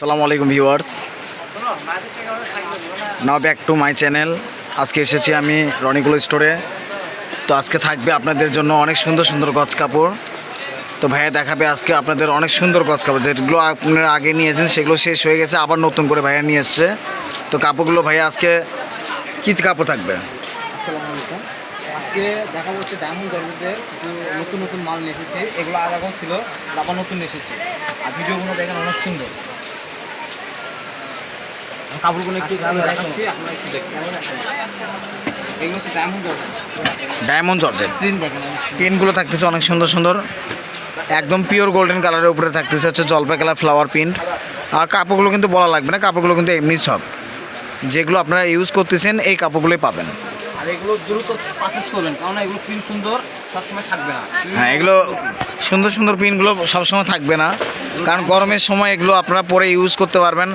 আসসালামু আলাইকুম viewers. Now back to my channel আজকে এসেছি আমি রনিকুল স্টোরে। তো আজকে থাকবে আপনাদের জন্য অনেক সুন্দর সুন্দর গজ কাপড়। তো ভাইয়া দেখাবে আজকে আপনাদের অনেক সুন্দর গজ কাপড়। যেগুলো আপনারা আগে নিয়েছেন, সেগুলো শেষ হয়ে গেছে, আবার নতুন করে ভাইয়া নিয়ে এসছে। তো কাপড়গুলো ভাইয়া আজকে কী কাপড় থাকবে? আজকে দেখা হচ্ছে ডায়মন্ড নতুন নতুন মাল এসেছে। এগুলো আগেও ছিল, আবার নতুন এসেছে। আর ভিডিওগুলো দেখেন অনেক সুন্দর। কাপড়গুলো একটু দেখাচ্ছি আপনারা একটু এগুলো হচ্ছে ডায়মন্ড জর্জেট। Diamond georgette. পিনগুলো থাকতেছে অনেক সুন্দর সুন্দর। একদম পিওর গোল্ডেন কালারের উপরে থাকতেছে হচ্ছে জলপাই কালার ফ্লাওয়ার প্রিন্ট আর কাপড়গুলো কিন্তু বলা লাগবে না কাপড়গুলো কিন্তু এমনি সব। যেগুলো আপনারা ইউজ করতেছেন এই কাপড়গুলোই পাবেন। আর এগুলো দ্রুত পারচেস করবেন কারণ এগুলো সুন্দর সবসময় থাকবে না। হ্যাঁ এগুলো সুন্দর সুন্দর পিনগুলো সবসময় থাকবে না। কারণ গরমের সময় এগুলো আপনারা পরে ইউজ করতে পারবেন।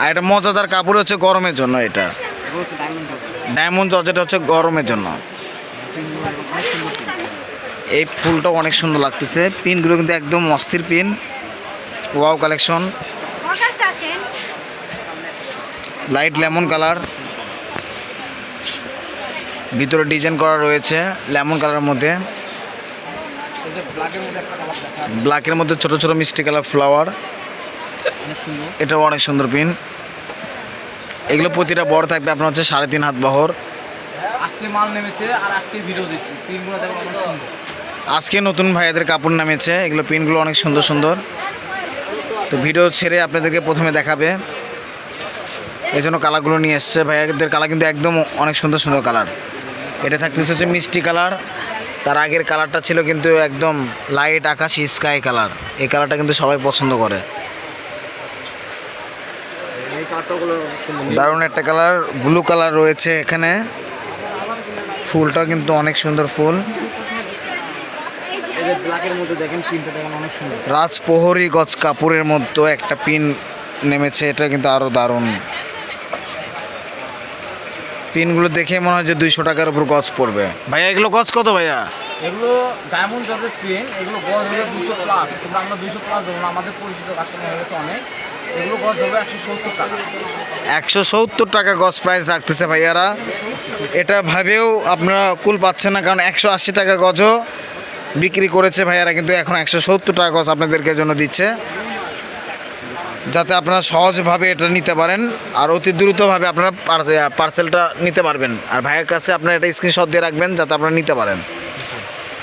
আর এটা মজাদার কাপড় হচ্ছে গরমের জন্য এটা। ডায়মন্ড জর্জেট হচ্ছে গরমের জন্য। এই ফুলটাও অনেক সুন্দর লাগতেছে। পিনগুলো কিন্তু একদম অস্থির pin. Wow collection light lemon colour ভিতরে ডিজাইন করা রয়েছে লেমন কালারের মধ্যে। ব্ল্যাকের মধ্যে ছোট ছোট মিষ্টি কালার ফ্লাওয়ার এটাও অনেক সুন্দর পিন। এগুলো প্রতিটা বড় থাকবে আপনার হচ্ছে সাড়ে তিন হাত বহর। আজকে মাল নেমেছে আর আজকে ভিডিও দিচ্ছি। আজকে নতুন ভাইয়াদের কাপড় নামেছে এগুলো পিনগুলো অনেক সুন্দর সুন্দর। তো ভিডিও ছেড়ে আপনাদেরকে প্রথমে দেখাবে। এই জন্য কালারগুলো নিয়ে এসছে। ভাইয়াদের কালার কিন্তু একদম অনেক সুন্দর সুন্দর কালার। এটা থাকতেছে হচ্ছে মিষ্টি কালার। তার আগের কালারটা ছিল কিন্তু একদম লাইট আকাশি স্কাই কালার। এই কালারটা কিন্তু সবাই পছন্দ করে এই কালারটাগুলো অনেক সুন্দর দারুণ একটা কালার ব্লু কালার রয়েছে এখানে। ফুলটা কিন্তু অনেক সুন্দর ফুল। রাজপ্রহরী গজ কাপড়ের মধ্যে একটা পিন নেমেছে এটা কিন্তু আরও দারুণ। পিনগুলো দেখে মনে হয় যে দুইশো টাকার উপর গছ পড়বে। ভাইয়া এগুলো গজ কত ভাইয়া? এগুলো ডায়মন্ড জর্জের প্রিন্ট এগুলো গজ হবে দুশো প্লাস কিন্তু আমরা দুশো প্লাস দেবো না আমাদের পরিচিত কাস্টমার হয়ে গেছে অনেক। একশো সত্তর টাকা। একশো গজ প্রাইস রাখতেছে ভাইয়ারা। এটা ভাবেও আপনারা কুল পাচ্ছেন না, কারণ একশো আশি টাকা গজও বিক্রি করেছে ভাইয়ারা, কিন্তু এখন একশো সত্তর টাকা গজ আপনাদেরকে জন্য দিচ্ছে। যাতে আপনারা সহজভাবে এটা নিতে পারেন, আর অতি দ্রুতভাবে আপনারা পার্সেলটা নিতে পারবেন। আর ভাইয়ের কাছে আপনারা এটা স্ক্রিনশট দিয়ে রাখবেন, যাতে আপনারা নিতে পারেন।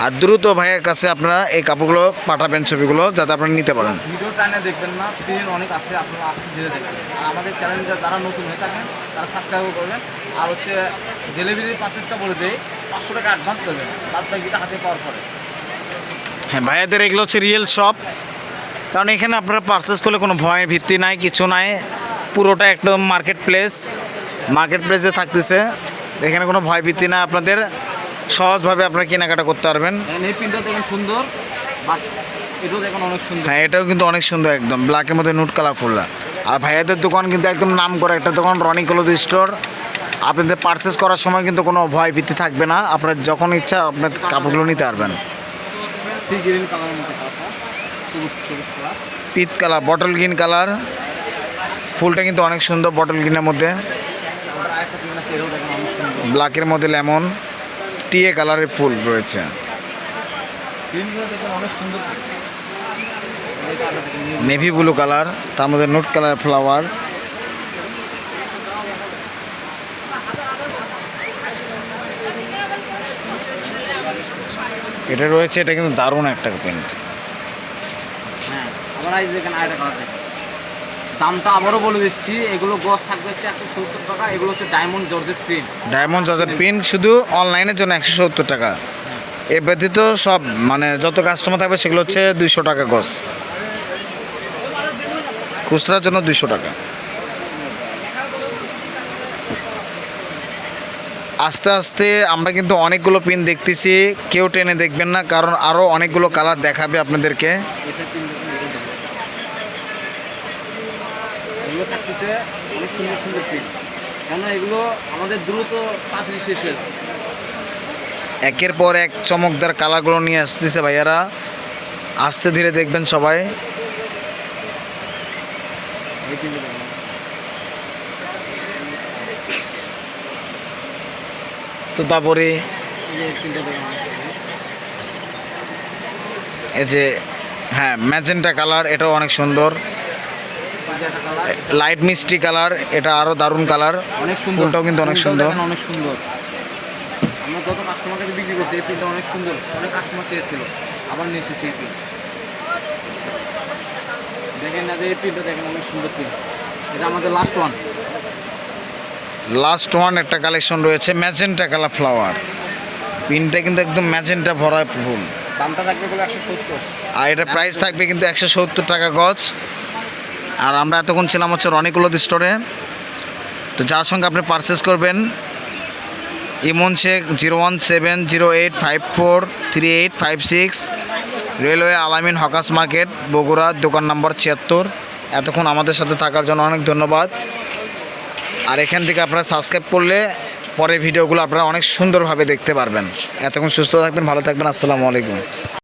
আর দ্রুত ভাইয়ের কাছে আপনারা এই কাপড়গুলো পাঠাবেন ছবিগুলো যাতে আপনারা নিতে পারেন। ভিডিও টাইনে দেখবেন না প্রিন্ট অনেক আছে আপনারা আসতে ধীরে দেখবেন। আর আমাদের চ্যানেলটা যারা নতুন হয়ে থাকেন তারা সাবস্ক্রাইব করবেন। আর হচ্ছে ডেলিভারি পার্সেসটা বলে দেয় পাঁচশো টাকা অ্যাডভান্স করবেন বাদ বাকিটা হাতে পাওয়ার পরে। হ্যাঁ ভাইয়াদের এগুলো হচ্ছে রিয়েল শপ কারণ এখানে আপনারা পারচেস করলে কোনো ভয়ের ভিত্তি নাই কিছু নাই। পুরোটা একদম মার্কেট প্লেস মার্কেট প্লেসে থাকতেছে। এখানে কোনো ভয় ভিত্তি নাই আপনাদের। সহজভাবে আপনারা কেনাকাটা করতে পারবেন। এই দেখেন সুন্দর বাট এটাও দেখেন অনেক সুন্দর। হ্যাঁ এটাও কিন্তু অনেক সুন্দর একদম ব্ল্যাকের মধ্যে নুট কালারফুল আর ভাইয়াদের দোকান কিন্তু একদম নাম করা একটা দোকান রনি ক্লোথ স্টোর আপনাদের পারচেস করার সময় কিন্তু কোনো ভয় ভীতি থাকবে না আপনার যখন ইচ্ছা আপনার কাপড়গুলো নিতে পারবেন। Peach colour bottle green colour ফুলটা কিন্তু অনেক সুন্দর বটল গ্রিনের মধ্যে। ব্ল্যাকের মধ্যে লেমন টিয়ে কালারের ফুল রয়েছে। নেভি ব্লু কালার তার মধ্যে নুট কালার ফ্লাওয়ার এটা রয়েছে এটা কিন্তু দারুণ একটা প্রিন্ট হ্যাঁ আবার এই দেখেন আরেকটা কালার দেখেন দামটা আবারও বলে দিচ্ছি এগুলো গজ থাকবে হচ্ছে একশো সত্তর টাকা এগুলো হচ্ছে ডায়মন্ড জর্জের প্রিন্ট ডায়মন্ড জজের প্রিন্ট শুধু অনলাইনের জন্য একশো সত্তর টাকা। এ ব্যতীত সব মানে যত কাস্টমার থাকবে সেগুলো হচ্ছে দুইশো টাকা গজ খুচরার জন্য দুইশো টাকা। আস্তে আস্তে আমরা কিন্তু অনেকগুলো পিন দেখতেছি কেউ টেনে দেখবেন না কারণ আরও অনেকগুলো কালার দেখাবে আপনাদেরকে এটা প্রিন্ট দেখেন এটা দেখেন থাকতেছে অনেক সুন্দর সুন্দর প্রিন্ট কেন এগুলো আমাদের দ্রুত তাড়াতাড়ি শেষ হয়ে একের পর এক চমকদার কালারগুলো নিয়ে আসতেছে ভাইয়ারা। আস্তে ধীরে দেখবেন সবাই। তো তারপরে। এই যে হ্যাঁ ম্যাজেন্টা কালার, এটাও অনেক সুন্দর এই যে একটা কালার লাইট মিষ্টি কালার এটা আরও দারুণ কালার অনেক সুন্দর। ফুলটাও কিন্তু অনেক সুন্দর। অনেক সুন্দর। আমরা যত কাস্টমার কাছে বিক্রি করছি এই প্রিন্টটা অনেক সুন্দর। অনেক কাস্টমার চেয়েছিল। আবার নিয়ে এসেছি এই প্রিন্ট দেখেন না যে এই প্রিন্টটা দেখেন অনেক সুন্দর প্রিন্ট এটা আমাদের লাস্ট ওয়ান লাস্ট ওয়ান একটা কালেকশন রয়েছে ম্যাজেন্টা কালার ফ্লাওয়ার পিনটা কিন্তু একদম ম্যাজেন্টা ভরা ফুল। দামটা থাকবে বলে একশো সত্তর। আর এটা প্রাইস থাকবে কিন্তু একশো সত্তর টাকা গজ। আর আমরা এতক্ষণ ছিলাম হচ্ছে রনিকুলো স্টোরে তো যার সঙ্গে আপনি পারচেস করবেন, Emon Sheikh zero one seven zero eight five four three eight five six railway Alamin hawkers market Bogura, দোকান নম্বর ছিয়াত্তর। এতক্ষণ আমাদের সাথে থাকার জন্য অনেক ধন্যবাদ। আর এখান থেকে আপনারা সাবস্ক্রাইব করলে পরে ভিডিওগুলো আপনারা অনেক সুন্দরভাবে দেখতে পারবেন। এতক্ষণ সুস্থ থাকবেন, ভালো থাকবেন, আসসালামু আলাইকুম।